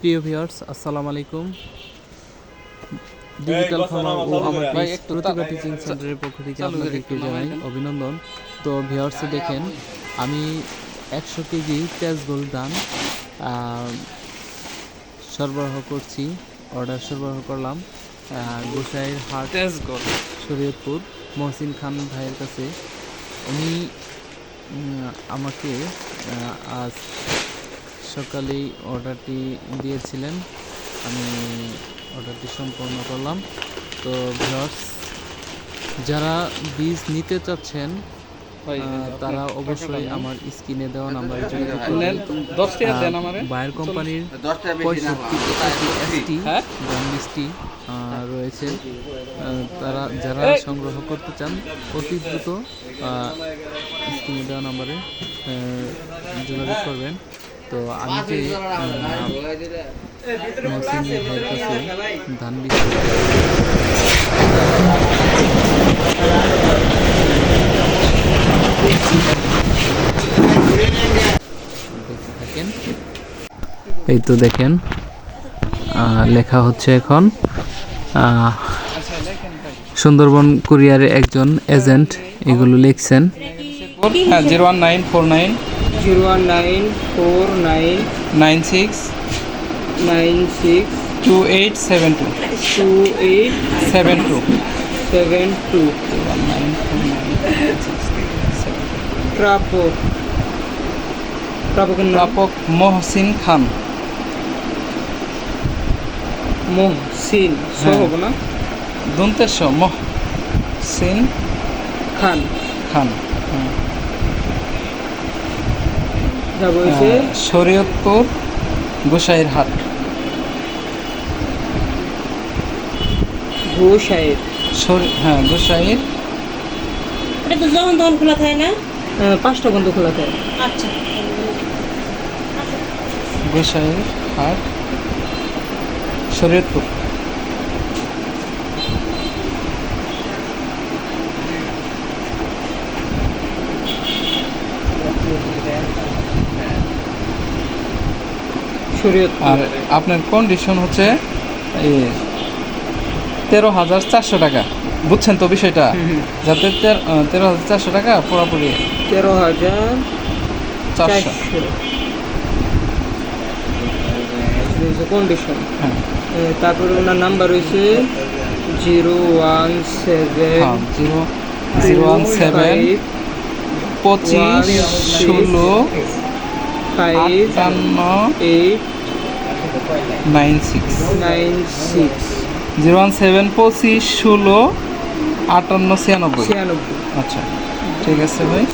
প্রিয় ভিউয়ার্স আসসালামু আলাইকুম। ডিজিটাল ফার্মার ও আমার ভাই, প্রতিভা টিচিং সেন্টারের পক্ষ থেকে আপনাদেরকে জানাই অভিনন্দন। তো ভিউয়ার্স দেখেন আমি একশো কেজি তেজ গোল ধান আহ, সরবরাহ করছি অর্ডার সরবরাহ করলাম গোসাইয়ের হাট শরীয়তপুর মহসিন খান ভাইয়ের কাছে। উনি আমাকে আজ সকালেই অর্ডারটি দিয়েছিলেন। আমি অর্ডারটি সম্পন্ন করলাম। তো ভিউয়ার্স যারা বীজ নিতে চাচ্ছেন তারা অবশ্যই আমার স্ক্রিনে দেওয়া নাম্বারে যোগাযোগ নেন, করবেন। দশ টাকা দেন আমারে। বায়ার কোম্পানির দশটা বেশি না পঁয়ষট্টি এসটি হ্যাঁ? ব্রান্ডিজটি রয়েছে। তারা যারা সংগ্রহ করতে চান অতি দ্রুত স্ক্রিনে দেওয়া নাম্বারে যোগাযোগ করবেন। তো আমি যে কাছে ধান এই তো দেখেন লেখা হচ্ছে এখন সুন্দরবন কুরিয়ারের একজন এজেন্ট, এগুলো লিখছেন। হ্যাঁ zero one nine four nine zero one nine four nine nine six nine six two eight seven two two eight seven two seven two প্রাপক প্রাপকের প্রাপক মহসিন খান মহসিন। সহব না? দন্তেশ মহসিন খান খান শরীয়তপুর গোসাইয়ের হাট হ্যাঁ গোসাইয়ের এটা তো যখন তখন খোলা থাকে না? পাঁচটা বন্ধ খোলা থাকে। আচ্ছা। গোসাইয়ের হাট শরীয়তপুর। আর আপনার কন্ডিশন হচ্ছে এই তেরো হাজার চারশো টাকা। বুঝছেন তো বিষয়টা? যাতে তের- হাজার চারশো টাকা পুরোপুরি তেরো হাজার চারশো। কন্ডিশন হ্যাঁ। তারপরে ওনার নাম্বার হয়েছে জিরো ওয়ান সেভেন হ্যাঁ জিরো জিরো ওয়ান সেভেন পঁচিশ ষোলো five eight nine six nine six zero one seven পঁচিশ ষোলো আটান্ন ছিয়ানব্বই। ছিয়ানব্বই। আচ্ছা ঠিক আছে ভাই।